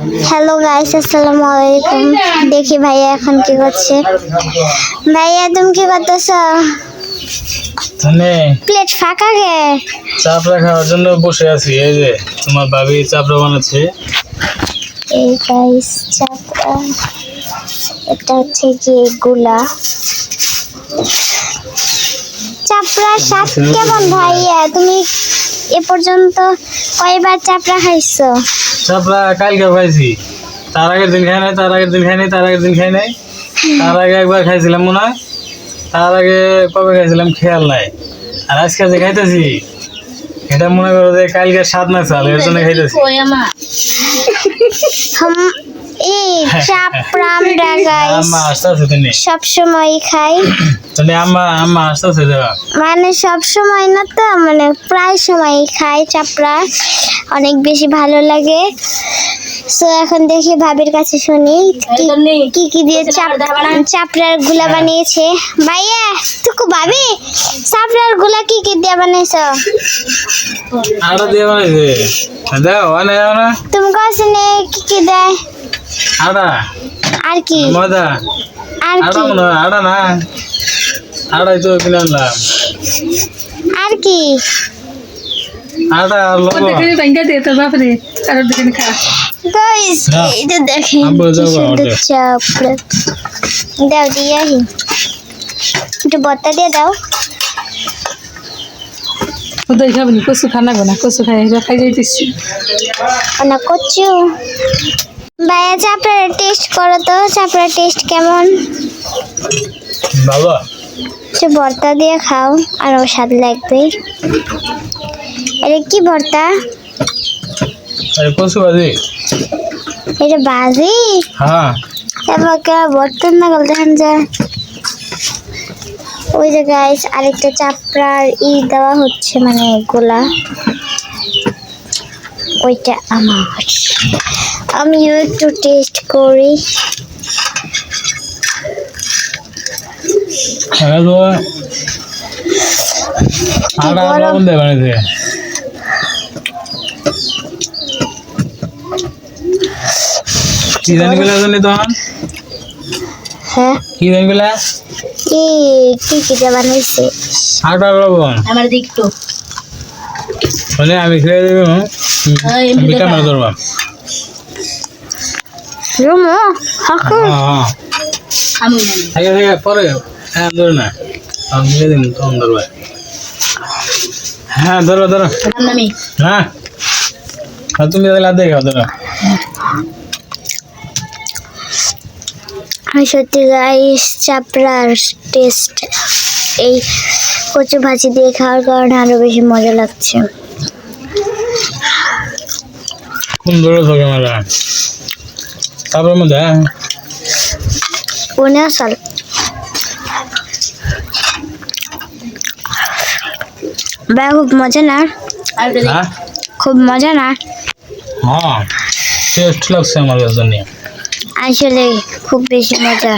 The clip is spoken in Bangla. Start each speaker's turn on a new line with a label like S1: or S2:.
S1: হ্যালো গাইস আসসালামু আলাইকুম। দেখি ভাইয়া এখন কি করছে। ভাইয়া তুমি কি করতেছো? প্লেট ফাঁকা গে।
S2: চাপড়া খাওয়ার জন্য বসে আছি এই যে তোমার ভাবি চাপড়া বানাচ্ছে।
S1: এই গাইস চাপড়া এটা হচ্ছে কি গুলা। চাপড়ার স্বাদ কেমন ভাইয়া? তুমি এ পর্যন্ত কয়বার চাপড়া খাইছো?
S2: চাপড়া কালকে খাইছি। তার আগের দিন খাই নাই তার আগের দিন খাই নাই তার আগের দিন খাই নাই। তার আগে একবার খাইছিলাম মনে। হয় তার আগে কবে খাইছিলাম খেয়াল নাই। আর আজকে যে খাইতেছি এটা মনে করো যে কালকে স্বাদ না চাল এর জন্য খাইতেছি। তুমি
S1: সব সময় খাই।
S2: আসতেছে দেবা।
S1: মানে সব সময় না তো মানে প্রায় সময় খাই চাপড়া। অনেক বেশি ভালো লাগে। সো এখন দেখি ভাবির কাছে শুনি কি- কি দিয়ে চাপ চাপড়ারগুলা বানিয়েছে। ভাইয়া তুকু ভাবি চাপড়ারগুলা কি কি দিয়ে বানিয়েছো
S2: আটা দিয়ে বানাইছে। দেখো অনেক না।
S1: তুমি কাছে কি কি দেয়?
S2: আটা
S1: আর কি?
S2: ময়দা
S1: আর কি?
S2: মনে হয় আটা না? আটাই তো কিনে আনলাম।
S1: আর কি?
S2: আটা আর লবণ।
S1: গাইস
S2: না।
S1: এটা দেখেন
S2: আব্বু
S1: কি
S2: যাও গা,
S1: সুন্দর
S2: ওটা।
S1: চাপড়া দাও দিয়ে আহি। একটু বত্তা দিয়ে দাও।
S3: ওদের খাবেন কচু খানা গো কচু খাই খাই যাইতেছি।
S1: না কচু। ভাইয়া চাপড়ার টেস্ট করো তো। চাপড়ার টেস্ট কেমন?
S2: ভালো।
S1: একটু ভর্তা দিয়ে খাও আরও স্বাদ লাগবে। এটা কি ভর্তা?
S2: আরে কচু ভাজি।
S1: এটা বাজি
S2: হ্যাঁ।
S1: এবার বর্তন না গেল দেখেন যায় ওই যে গাইস আরেকটা চাপড়ার ই দেওয়া হচ্ছে মানে গোলা। ওইটা আমার। আমিও একটু টেস্ট করি।
S2: আরে আর কি জানি গেলে জানি তখন?
S1: হ্যাঁ?
S2: কি জানি গেলে?
S1: কি কি কি বানাইছে।
S2: আর লবণ?
S3: আমার দিকটো।
S2: মানে আমি খেয়ে দেবো
S3: হ্যাঁ,
S2: আমি
S3: দেখা।
S2: ক্যামেরা ধরবা।
S1: রুমো হাকু।
S2: হ্যাঁ হ্যাঁ
S3: আমি
S2: পরে। হ্যাঁ ধরে না। আমি মিলে দিন তখন ধরবা। হ্যাঁ ধরো ধরো।
S3: আমি
S2: হ্যাঁ। আর তুমি তাহলে আর দেখো ধরো।
S1: সত্যি গাইস চাপড়ার টেস্ট এই কচু ভাজি দিয়ে খাওয়ার কারণে আরও বেশি মজা লাগছে।
S2: ধরেছো ক্যামেরা তারপর হ্যাঁ
S1: ভাই খুব মজা না?
S2: হ্যাঁ?
S1: খুব মজা না?
S2: হ্যাঁ টেস্ট লাগছে আমার কাছে
S1: আসলে খুব বেশি মজা।